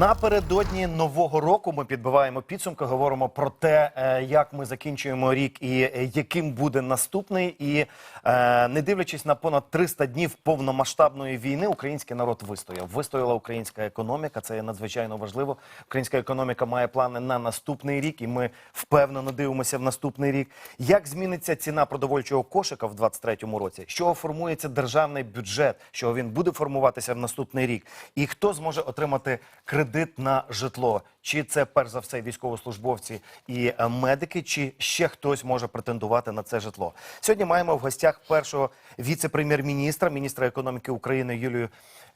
Напередодні нового року ми підбиваємо підсумки, говоримо про те, е, як ми закінчуємо рік і е, яким буде наступний. І е, не дивлячись на понад 300 днів повномасштабної війни, український народ вистояв. Вистояла українська економіка. Це є надзвичайно важливо. Українська економіка має плани на наступний рік, і ми впевнено дивимося в наступний рік. Як зміниться ціна продовольчого кошика в 2023 році? Чого формується державний бюджет? Що він буде формуватися в наступний рік? І хто зможе отримати кредит на житло? Чи це перш за все військовослужбовці і е, медики, чи ще хтось може претендувати на це житло? Сьогодні маємо в гостях першого віце-прем'єр-міністра, міністра економіки України Юлію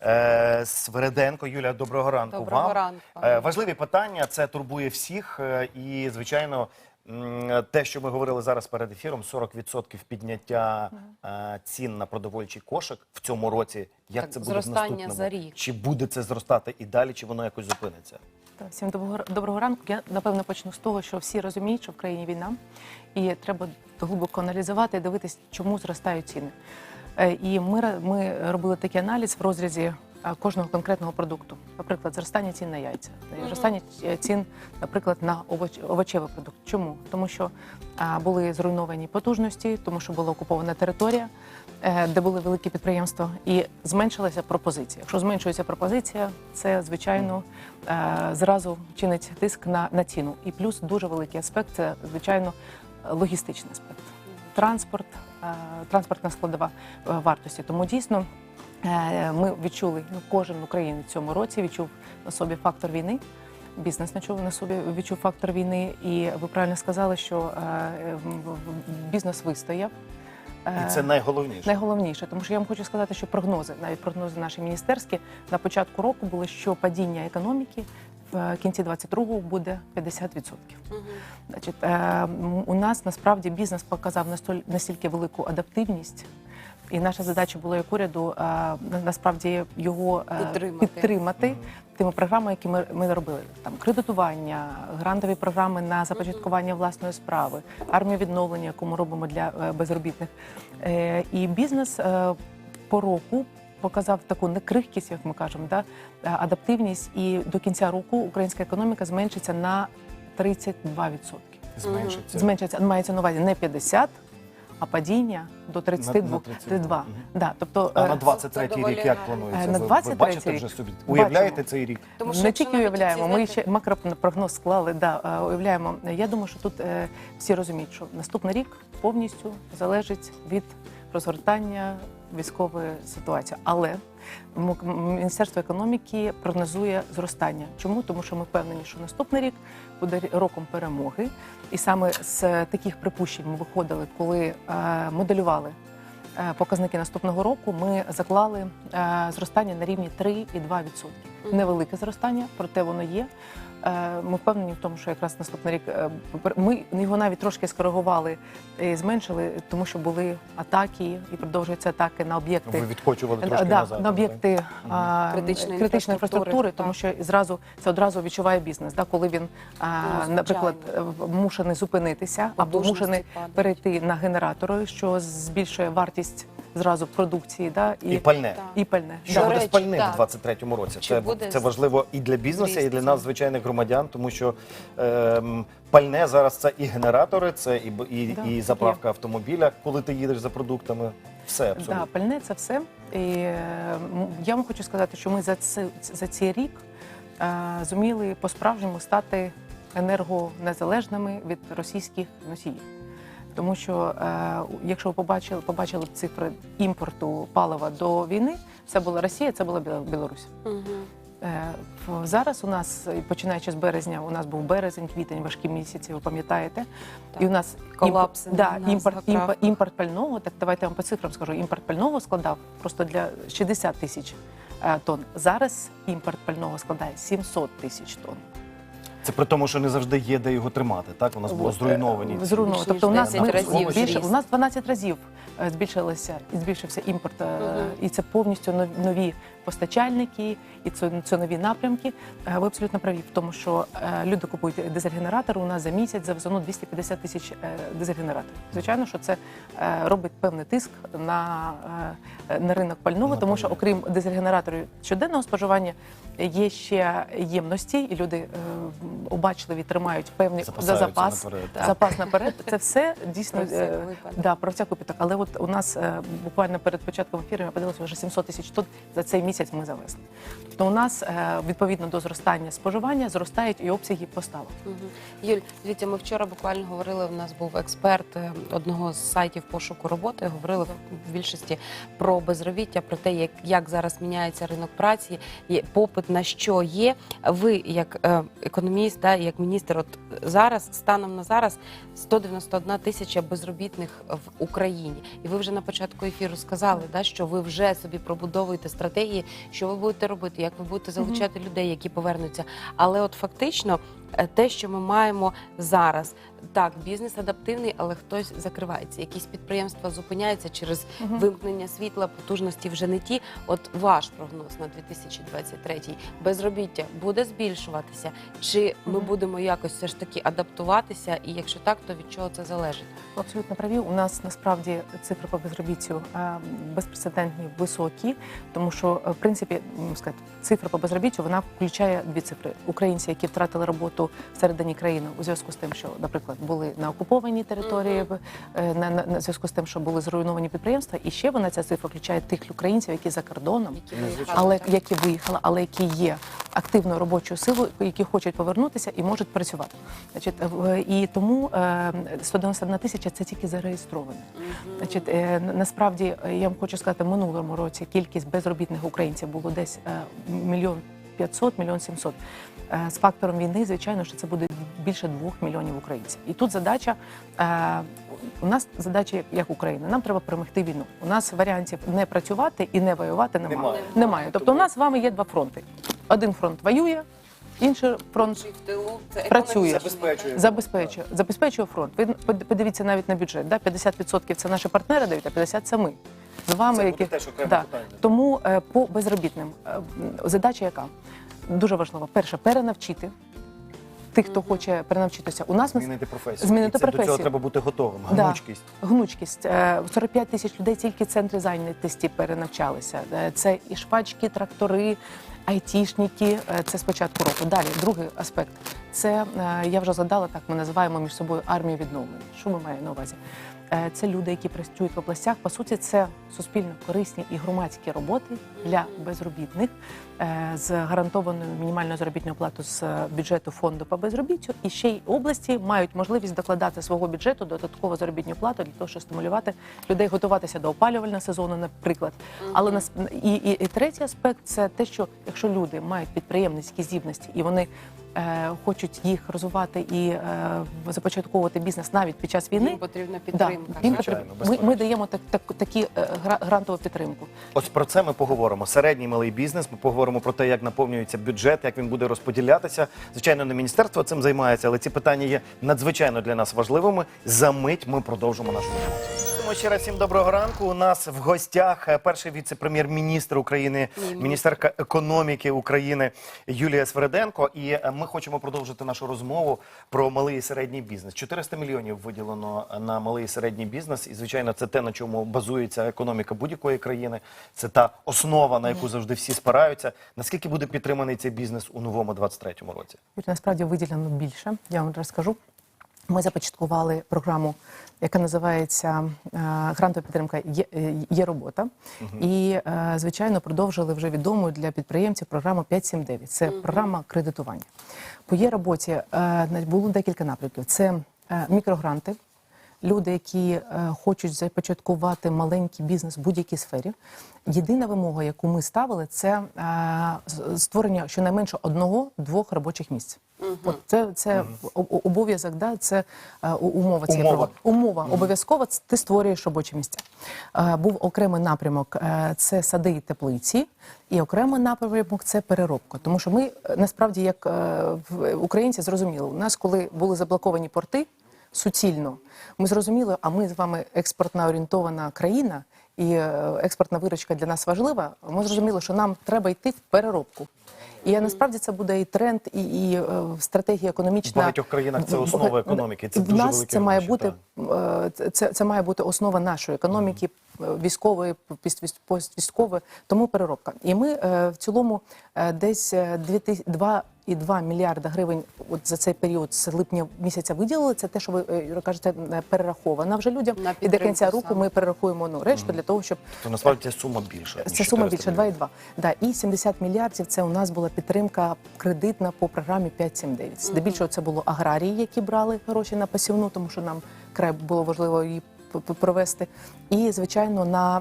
е, Свереденко. Юлія, доброго ранку. Доброго вам. ранку. Е, важливі питання. Це турбує всіх. е, І звичайно, те, що ми говорили зараз перед ефіром, 40% підняття е, цін на продовольчий кошик в цьому році. Як Так, це буде в наступному? за рік. Чи буде це зростати і далі, чи воно якось зупиниться? Так, Всім доброго, доброго ранку. Я напевно почну з того, що всі розуміють, що в країні війна, і треба глибоко аналізувати і дивитись, чому зростають ціни. Е, І ми, ми робили такий аналіз в розрізі е, кожного конкретного продукту. Наприклад, зростання цін на яйця, е, зростання е, цін, наприклад, на овоч, овочевий продукт. Чому? Тому що були зруйновані потужності, тому що була окупована територія, е, де були великі підприємства, і зменшилася пропозиція. Якщо зменшується пропозиція, це звичайно е, зразу чинить тиск на, на ціну. І плюс дуже великий аспект це звичайно логістичний аспект. Транспорт, е, транспортна складова е, вартості. Тому дійсно е, ми відчули, ну кожен українець в цьому році відчув на собі фактор війни. Бізнес на на собі відчув фактор війни, і ви правильно сказали, що е, бізнес вистояв. Е, І це найголовніше. Найголовніше, тому що я вам хочу сказати, що прогнози, навіть прогнози наші міністерські на початку року були, що падіння економіки в кінці 22-го буде 50%. Значить, е, у нас насправді бізнес показав настільки велику адаптивність. І наша задача була як уряду е, насправді його е, Підтримати. підтримати тими програмами, які ми, ми робили. Там кредитування, грантові програми на започаткування власної справи, армія відновлення, яку ми робимо для е, безробітних. Е, І бізнес е, по року показав таку некрихкість, як ми кажемо, да, адаптивність, і до кінця року українська економіка зменшиться на 32%. Зменшиться. Зменшиться, мається на увазі не 50, а падіння до 32. На- на 32. 32. Да, тобто, А е, на 23-й рік як планується? Е, на Ви- 23-й ви бачите рік вже собі? бачимо. Уявляєте цей рік? Тому що не тільки уявляємо, ми ще макропрогноз склали. Да, е, уявляємо. Я думаю, що тут е, всі розуміють, що наступний рік повністю залежить від розгортання військової ситуації. Але Міністерство економіки прогнозує зростання. Чому? Тому що ми впевнені, що наступний рік буде роком перемоги. І саме з таких припущень ми виходили, коли е, моделювали е, показники наступного року. Ми заклали е, зростання на рівні 3,2%. Невелике зростання, проте воно є. Е, Ми впевнені в тому, що якраз наступний рік е, ми його навіть трошки скоригували і зменшили, тому що були атаки і продовжуються атаки на об'єкти. Ви відкочували Е, трошки да, назад. на об'єкти а, Критичної критичної інфраструктури, інфраструктури, тому що зразу це одразу відчуває бізнес. Да, коли він, а, Ну, наприклад, мушений зупинитися або мушений падають. перейти на генератори, що збільшує вартість зразу продукції, да, І пальне. Так. і пальне. Що До буде речі, з пальним так. в 23-му році? Чи Це, буде це важливо і для бізнесу, і для нас, звичайних громадян, тому що ем, пальне зараз це і генератори, це і, і, Да, і заправка автомобіля, коли ти їдеш за продуктами. Все абсолютно. Да, пальне це все. І е, я вам хочу сказати, що ми за, це, за цей рік е, зуміли по-справжньому стати енергонезалежними від російських носіїв. Тому що е, якщо ви побачили, побачили б цифри імпорту палива до війни, це була Росія, це була Білорусь. Мгм. Е, Зараз у нас, е, починаючи з березня, у нас був березень, квітень, важкі місяці, ви пам'ятаєте. Так. І у нас Колапси імпорт, да, імпорт, імпорт, імпорт пального, так давайте я вам по цифрам скажу. Імпорт пального складав просто для 60 тисяч е, тонн. Зараз імпорт пального складає 700 тисяч тонн. Це при тому, що не завжди є де його тримати. Так у нас було зруйновані. Зруйновані. Тобто у нас 10 разів більше у нас 12 разів е, збільшилося і збільшився імпорт, е, і це повністю нові постачальники, і це, це нові напрямки. Е, Ви абсолютно праві в тому, що люди купують дизель-генератори. У нас за місяць завезено 250 тисяч дизель-генераторів. Звичайно, що це робить певний тиск на, на ринок пального, тому що окрім дизель-генераторів щоденного споживання є ще ємності, і люди обачливі тримають певний запас. наперед. Запас наперед. Це все дійсно Про всяк да, про всяк випадок. Але от у нас е, буквально перед початком ефіру я подивилася вже 700 тисяч тонн за цей місяць ми завезли. Тобто у нас е, відповідно до зростання споживання зростають і обсяги поставок. Мгм. Юль, дивіться, ми вчора буквально говорили. У нас був експерт е, одного з сайтів пошуку роботи. Говорили в більшості про безробіття, про те, як, як зараз міняється ринок праці, є попит на що є. Ви, як економіст, да, як міністр, от зараз станом на зараз 191 тисяча безробітних в Україні. І ви вже на початку ефіру сказали, да, що ви вже собі пробудовуєте стратегії, що ви будете робити, як ви будете залучати людей, які повернуться. Але от фактично те, що ми маємо зараз, так, бізнес адаптивний, але хтось закривається. Якісь підприємства зупиняються через Мгм. вимкнення світла, потужності вже не ті. От ваш прогноз на 2023 безробіття буде збільшуватися? Чи ми будемо якось все ж таки адаптуватися? І якщо так, то від чого це залежить? Абсолютно праві. У нас насправді цифри по безробіттю е, безпрецедентні високі, тому що е, в принципі сказати, цифра по безробіттю вона включає дві цифри: українці, які втратили роботу всередині країни у зв'язку з тим, що, наприклад, були на окупованій території, е, на, на, на зв'язку з тим, що були зруйновані підприємства, і ще вона ця цифра включає тих українців, які за кордоном. Які Але які виїхали, але які є активною робочою силою, які хочуть повернутися і можуть працювати. Значить, і тому е, 191 тисяча це тільки зареєстровано. Значить, е, насправді е, я вам хочу сказати, в минулому році кількість безробітних українців було десь е, мільйон 500, мільйон 700. Е, З фактором війни, звичайно, що це буде більше двох мільйонів українців. І тут задача е, у нас задача як- Україна. Нам треба перемогти війну. У нас варіантів не працювати і не воювати немає. Немає. Немає. Тобто, у нас з вами є два фронти. Один фронт воює, інший фронт Працює. Забезпечує. забезпечує. Забезпечує фронт. Ви подивіться навіть на бюджет. Да? 50% це наші партнери дають, а 50% це ми. З вами, Це які... буде теж окреме Да. питання. Тому е, по безробітним задача яка? Дуже важлива. Перше, перенавчити тих, хто хоче перенавчитися. У нас Змінити професію. Змінити І це До професію. цього треба бути готовим. Да. Гнучкість. Гнучкість. Е, 45 тисяч людей тільки в центрі зайнятості перенавчалися. Е, Це і шпачки, трактори, айтішники. Е, Це з початку року. Далі, другий аспект. Це е, я вже згадала, так ми називаємо між собою армію відновлення. Що ми маємо на увазі? Е, Це люди, які працюють в областях. По суті, це суспільно корисні і громадські роботи для безробітних е, з гарантованою мінімальною заробітною платою з бюджету фонду по безробіттю. І ще й області мають можливість докладати свого бюджету додаткову заробітну плату для того, щоб стимулювати людей готуватися до опалювального сезону, наприклад. Але нас і, і, і третій аспект це те, що якщо люди мають підприємницькі здібності і вони хочуть їх розвивати і е, започатковувати бізнес навіть під час війни. Їм потрібна Да, підтримка. їм Звичайно. Ми, ми даємо так, так, такі е, грантову підтримку. Ось про це ми поговоримо. Середній малий бізнес. Ми поговоримо про те, як наповнюється бюджет, як він буде розподілятися. Звичайно, не міністерство цим займається, але ці питання є надзвичайно для нас важливими. За мить ми продовжимо нашу розмову. Тому ще раз всім доброго ранку. У нас в гостях е, перший віце-прем'єр-міністр України, міністерка економіки України Юлія Свереденко. І е, ми хочемо продовжити нашу розмову про малий і середній бізнес. 400 мільйонів виділено на малий і середній бізнес. І звичайно, це те, на чому базується економіка будь-якої країни. Це та основа, на яку завжди всі спираються. Наскільки буде підтриманий цей бізнес у новому 23-му році? Насправді виділено більше. Я вам розкажу. Ми започаткували програму, яка називається е, Грантова підтримка є, е, є робота. І, е, звичайно, продовжили вже відому для підприємців програму 579. Це програма кредитування. По є роботі було декілька напрямків. Це мікрогранти. Люди, які е, хочуть започаткувати маленький бізнес в будь-якій сфері. Єдина вимога, яку ми ставили, це е, створення щонайменше одного-двох робочих місць. От це, це обов'язок, да, це е, умова цієї Умова. Умова обов'язково ти створюєш робочі місця. Е, Був окремий напрямок е, це сади і теплиці, і окремий напрямок це переробка. Тому що ми насправді, як е, українці, зрозуміли, у нас, коли були заблоковані порти суцільно, ми зрозуміли, а ми з вами експортно орієнтована країна. І експортна виручка для нас важлива. Ми зрозуміли, що нам треба йти в переробку. І е, насправді це буде і тренд, і, і е, стратегія економічна. В багатьох країнах це основа економіки. Це в дуже нас це має бути е, це- це, має бути основа нашої економіки, е, військової, поствійськової, тому переробка. І ми в цілому десь е, 2,2 мільярда гривень от за цей період з липня місяця виділили. Це те, що ви е, Юра, кажете, е, перераховано вже людям. На І до кінця року саме. ми перерахуємо ну, решту для того, щоб То насправді ця сума більша. це сума 400 більше мільйонів. 2,2. Да, і 70 мільярдів це у нас була підтримка кредитна по програмі 579. Здебільшого це було аграрії, які брали гроші на посівну, тому що нам край було важливо її провести. І звичайно, на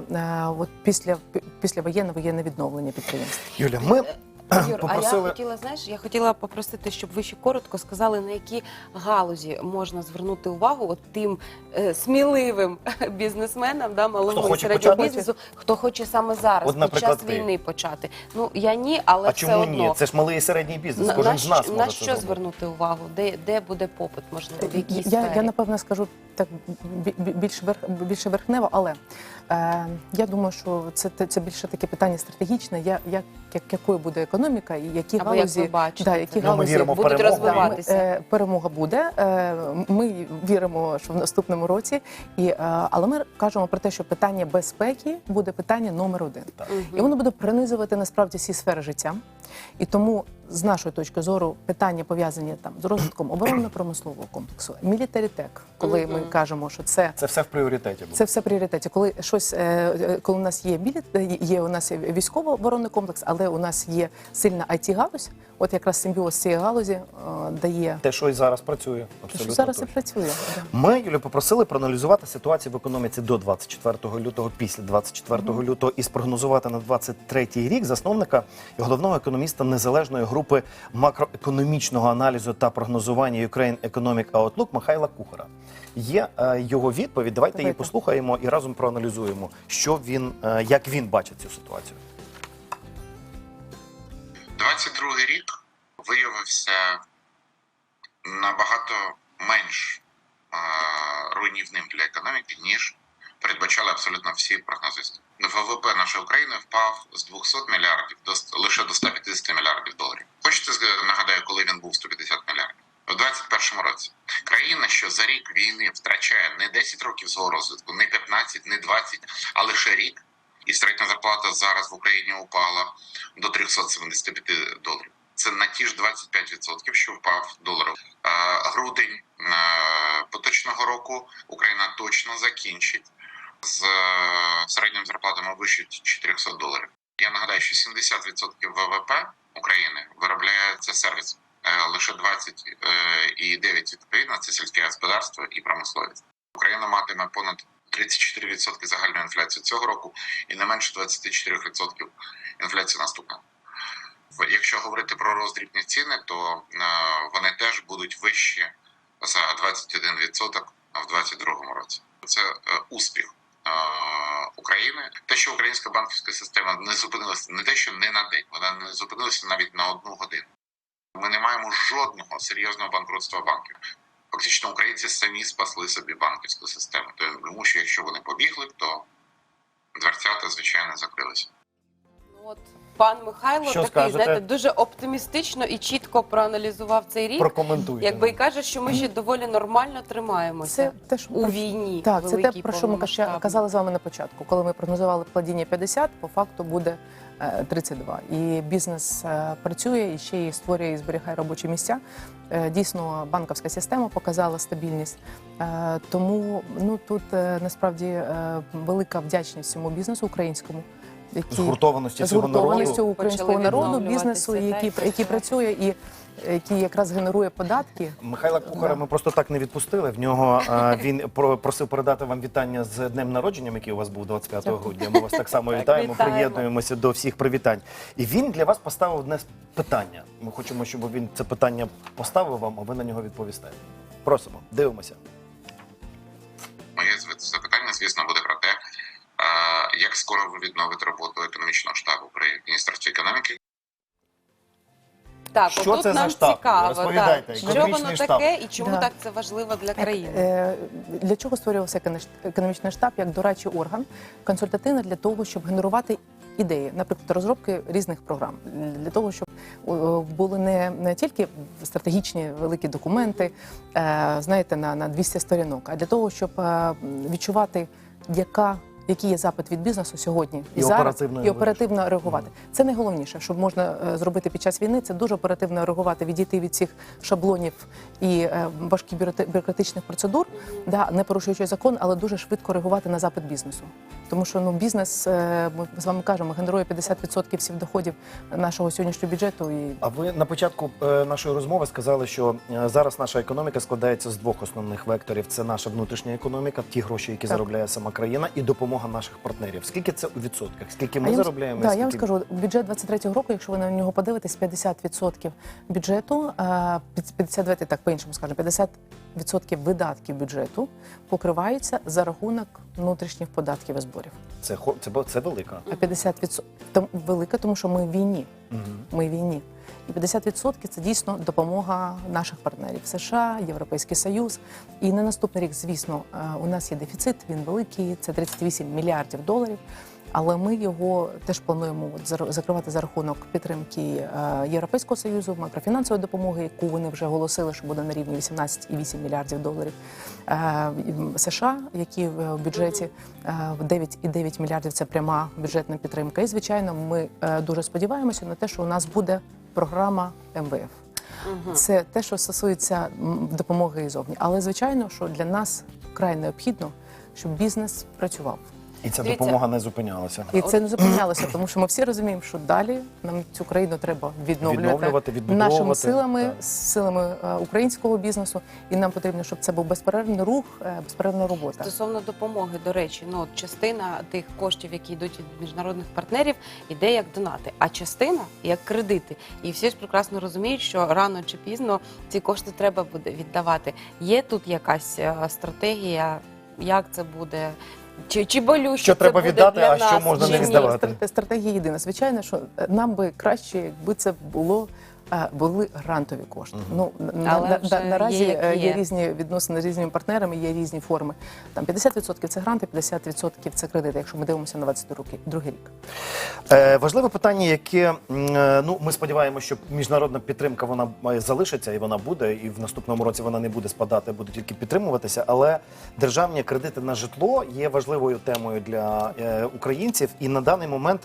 е, от після після воєнне воєнне відновлення підприємств. Юля, ми Юр, а я хотіла, знаєш, я хотіла попросити, щоб ви ще коротко сказали, на які галузі можна звернути увагу от тим е, сміливим бізнесменам, да, малому Хто і хоче середнього почати? бізнесу, хто хоче саме зараз, От, під час ти. війни почати. Ну я ні, але А все чому одно. ні? Це ж малий і середній бізнес. на, Кожен на з нас може на це що звернути увагу? Де, де буде попит, можливо, в якій я, сфері? я напевно скажу так бі- бі- більш верх більше верхнево, але е, я думаю, що це це більше таке питання стратегічне. Я як, як якою буде економіка і які Або як галузі ви бачите да, які Ну, галузі віримо будуть перемогу. розвиватися. Е, Перемога буде. Е, Ми віримо, що в наступному році, і е, але ми кажемо про те, що питання безпеки буде питання номер один, і воно буде принизувати насправді всі сфери життя. І тому, з нашої точки зору, питання пов'язані там з розвитком оборонно-промислового комплексу, мілітарітек, коли ми кажемо, що це Це все в пріоритеті буде. це все в пріоритеті. Коли щось, е, е, коли у нас є біліт, е, є у нас військово-оборонний комплекс, але у нас є сильна it галузь От якраз симбіоз цієї галузі дає Те, що і зараз працює. те, Абсолютно що зараз і працює. Ми, Юля, попросили проаналізувати ситуацію в економіці до 24 лютого, після 24 лютого і спрогнозувати на 23 рік засновника і головного економіста незалежної групи макроекономічного аналізу та прогнозування Ukraine Economic Outlook Михайла Кухара. Є е, його відповідь. Давайте її послухаємо і разом проаналізуємо, що він, е, як він бачить цю ситуацію. 22 рік виявився набагато менш е, руйнівним для економіки, ніж передбачали абсолютно всі прогнозисти. ВВП нашої України впав з 200 мільярдів до ст- лише до 150 мільярдів доларів. Хочете нагадаю, коли він був 150 мільярдів? У 21 році країна, що за рік війни втрачає не 10 років свого розвитку, не 15, не 20, а лише рік, і середня зарплата зараз в Україні упала до 375 доларів. Це на ті ж 25%, що впав долар. Грудень поточного року Україна точно закінчить з е, середніми зарплатами вище 400 доларів. Я нагадаю, що 70% ВВП України виробляє це сервіс. Е, Лише 20,9% відповідно це сільське господарство і промисловість. Україна матиме понад 34% загальної інфляції цього року і не менше 24% інфляції наступного. Якщо говорити про роздрібні ціни, то е, вони теж будуть вищі за 21% в 2022 році. Це е, успіх е, України. Те, що українська банківська система не зупинилася не те, що не на день, вона не зупинилася навіть на одну годину. Ми не маємо жодного серйозного банкрутства банків. Фактично, українці самі спасли собі банківську систему. Тому що якщо вони побігли, то дверцята, звичайно, закрилися. Ну, От пан Михайло Що такий, скажете? знаєте, дуже оптимістично і чітко проаналізував цей рік. Прокоментуйте. Якби і каже, що ми ще доволі нормально тримаємося Це те, що у війні. Так, це те, про що ми казали з вами на початку. Коли ми прогнозували падіння 50, по факту буде 32. І бізнес е, працює і ще й створює і зберігає робочі місця. Е, Дійсно, банківська система показала стабільність. Е, Тому ну тут насправді велика вдячність цьому бізнесу українському. Які Згуртованості цього народу. українського народу, бізнесу, який, який працює і який якраз генерує податки. Михайла Кухара ми просто так не відпустили. В нього е, він просив передати вам вітання з днем народження, який у вас був 25 грудня. Ми вас так само Так, вітаємо, вітаємо. приєднуємося до всіх привітань. І він для вас поставив одне питання. Ми хочемо, щоб він це питання поставив вам, а ви на нього відповісте. Просимо, дивимося. Моє запитання, звісно, буде про те, як скоро ви відновите роботу економічного штабу при міністерстві економіки. Так, Що це за штаб? цікаво, так, що воно штаб. таке і чому Да. так це важливо для країни. Е, Для чого створювався економіч- економічний штаб як дорадчий орган, консультативний для того, щоб генерувати ідеї, наприклад, розробки різних програм, для того, щоб були не, не тільки стратегічні великі документи, е, знаєте, на, на 200 сторінок, а для того, щоб е, відчувати, яка. Який є запит від бізнесу сьогодні І зараз, оперативно і оперативно реагувати. Це найголовніше, що можна е, зробити під час війни. Це дуже оперативно реагувати, відійти від цих шаблонів і е, важких бюрократичних процедур, да, не порушуючи закон, але дуже швидко реагувати на запит бізнесу. Тому що ну бізнес, е, ми з вами кажемо, генерує 50% всіх доходів нашого сьогоднішнього бюджету. І А ви на початку нашої розмови сказали, що зараз наша економіка складається з двох основних векторів: це наша внутрішня економіка, ті гроші, які Так. заробляє сама країна, і допомога наших партнерів. Скільки це у відсотках? Скільки ми вам- заробляємо? Да, я вам скажу, бюджет 23-го року, якщо ви на нього подивитесь, 50% бюджету, е, 52, так по-іншому скажемо, 50% видатків бюджету покриваються за рахунок внутрішніх податків і зборів. Це це, це велика. А 50% велика, тому що ми в війні. Ми в війні. І 50% це дійсно допомога наших партнерів США, Європейський Союз. І на наступний рік, звісно, е, у нас є дефіцит, він великий, це 38 мільярдів доларів. Але ми його теж плануємо закривати за рахунок підтримки е, Європейського союзу, макрофінансової допомоги, яку вони вже оголосили, що буде на рівні 18,8 мільярдів доларів. Е, США, які в бюджеті е, в 9,9 мільярдів це пряма бюджетна підтримка. І звичайно, ми дуже сподіваємося на те, що у нас буде програма МВФ. Це те, що стосується допомоги допомоги ізовні. Але звичайно, що для нас край необхідно, щоб бізнес працював. І ця Дивіться. допомога не зупинялася. І це не зупинялося, тому що ми всі розуміємо, що далі нам цю країну треба відновлювати, Відновлювати, відбудовувати, нашими силами, так. силами е, українського бізнесу. І нам потрібно, щоб це був безперервний рух, е, безперервна робота. Стосовно допомоги, до речі, ну от частина тих коштів, які йдуть від міжнародних партнерів, іде як донати, а частина як кредити. І всі ж прекрасно розуміють, що рано чи пізно ці кошти треба буде віддавати. Є тут якась е, стратегія, як це буде? Чи, чи болюче Що це треба буде віддати, для а що можна не ні? віддавати? Стра- Стратегія єдина. Звичайно, що е, нам би краще, якби це було. Е, Були грантові кошти. Ну на, на, на, наразі є, е, є. є різні відносини з різними партнерами, є різні форми. Там 50% це гранти, 50% це кредити. Якщо ми дивимося на 22 другий рік. Е, важливе питання, яке е, ну ми сподіваємося, що міжнародна підтримка вона залишиться і вона буде, і в наступному році вона не буде спадати, буде тільки підтримуватися. Але державні кредити на житло є важливою темою для е, українців, і на даний момент.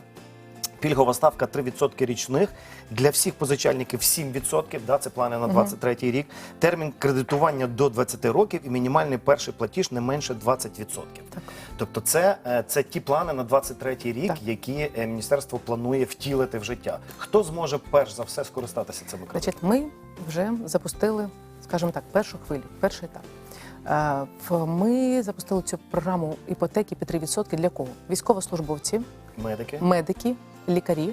Пільгова ставка 3% річних для всіх позичальників 7%, да, це плани на 23 рік. Термін кредитування до 20 років і мінімальний перший платіж не менше 20%. Так. Тобто, це, е, це ті плани на 23 рік, Так. які е, міністерство планує втілити в життя. Хто зможе перш за все скористатися цими кредитами? Значить, ми вже запустили, скажімо так, першу хвилю, перший етап. Е, Ми запустили цю програму іпотеки під 3% для кого? Військовослужбовці, Медики. медики, лікарі,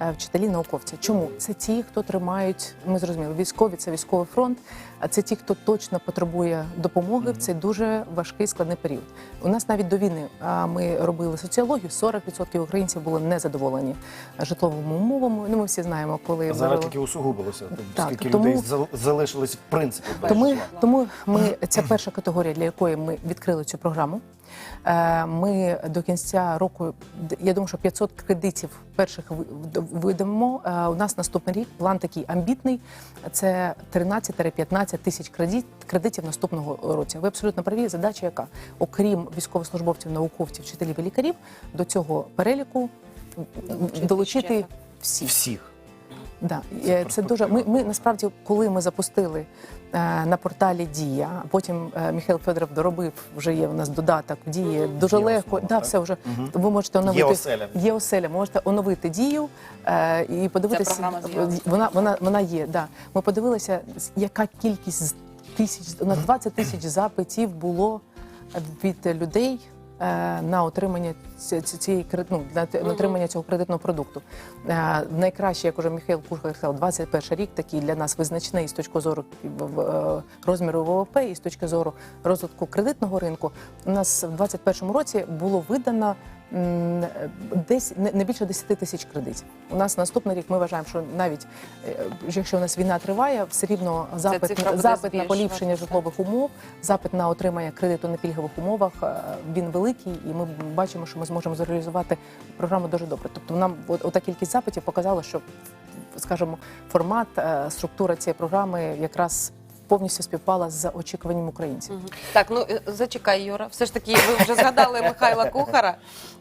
е, вчителі, науковці. Чому? Це ті, хто тримають, ми зрозуміли, військові це військовий фронт, а це ті, хто точно потребує допомоги в цей дуже важкий складний період. У нас навіть до війни ми робили соціологію, 40% українців були незадоволені житловими умовами. Ну, ми всі знаємо, коли Зараз тільки усугубилося. Так, Скільки тому- людей зал- залишились в принципі тому, тому ми це перша категорія, для якої ми відкрили цю програму. Е, Ми до кінця року, я думаю, що 500 кредитів перших видамо. Е, У нас наступний рік план такий амбітний. Це 13-15 тисяч кредит, кредитів наступного році. Ви абсолютно праві. Задача яка? Окрім військовослужбовців, науковців, вчителів і лікарів, до цього переліку долучити всіх. всіх. Да, це, це дуже. Ми, ми насправді, коли ми запустили е, на порталі Дія, потім е, Михайло Федоров доробив, вже є у нас додаток дії. Дуже Є легко. основа, да, так? все вже ви можете оновити. оселя. Є оселя. Можете оновити дію е, і подивитися. програма вона, вона, вона є. Да. Ми подивилися, яка кількість тисяч у нас 20 тисяч запитів було від людей. Е, На отримання ці- ці- цієї ну, на отримання цього кредитного продукту. Е, Найкраще, як уже Михайло Кушка сказав, 21 рік такий для нас визначний з точки зору е, розміру ВВП і з точки зору розвитку кредитного ринку. У нас в 2021 році було видано десь не більше 10 тисяч кредитів. У нас наступний рік ми вважаємо, що навіть е, якщо у нас війна триває, все рівно запит, запит на поліпшення житлових умов, запит на отримання кредиту на пільгових умовах е, він великий, і ми бачимо, що ми зможемо зреалізувати програму дуже добре. Тобто нам ота кількість запитів показала, що скажімо, формат, е, структура цієї програми якраз повністю співпала з очікуванням українців. Так, ну е, зачекай, Юра. Все ж таки, ви вже згадали Михайла Кухара.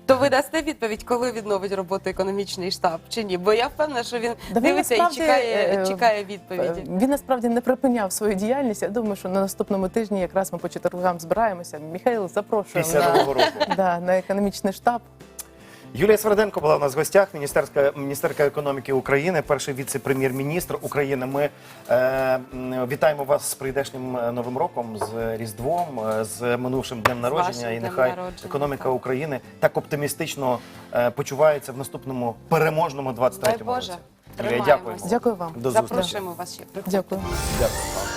То ви дасте відповідь, коли відновить роботу економічний штаб чи ні? Бо я впевнена, що він Да він дивиться і чекає, е, чекає відповіді. Е, Він насправді не припиняв свою діяльність. Я думаю, що на наступному тижні якраз ми по четвергам збираємося. Михайло, запрошуємо на, да, на економічний штаб. Юлія Сверденко була в нас в гостях, міністерська міністерка економіки України, перший віце-прем'єр-міністр України. Ми е, вітаємо вас з прийдешнім е, новим роком, з Різдвом, е, з минувшим днем народження. І нехай народження, економіка так. України так оптимістично е, почувається в наступному переможному 23-му році. Юлія, дякую. Дякую вам. До зустрічі. Запрошуємо вас ще. Дякую. Дякую.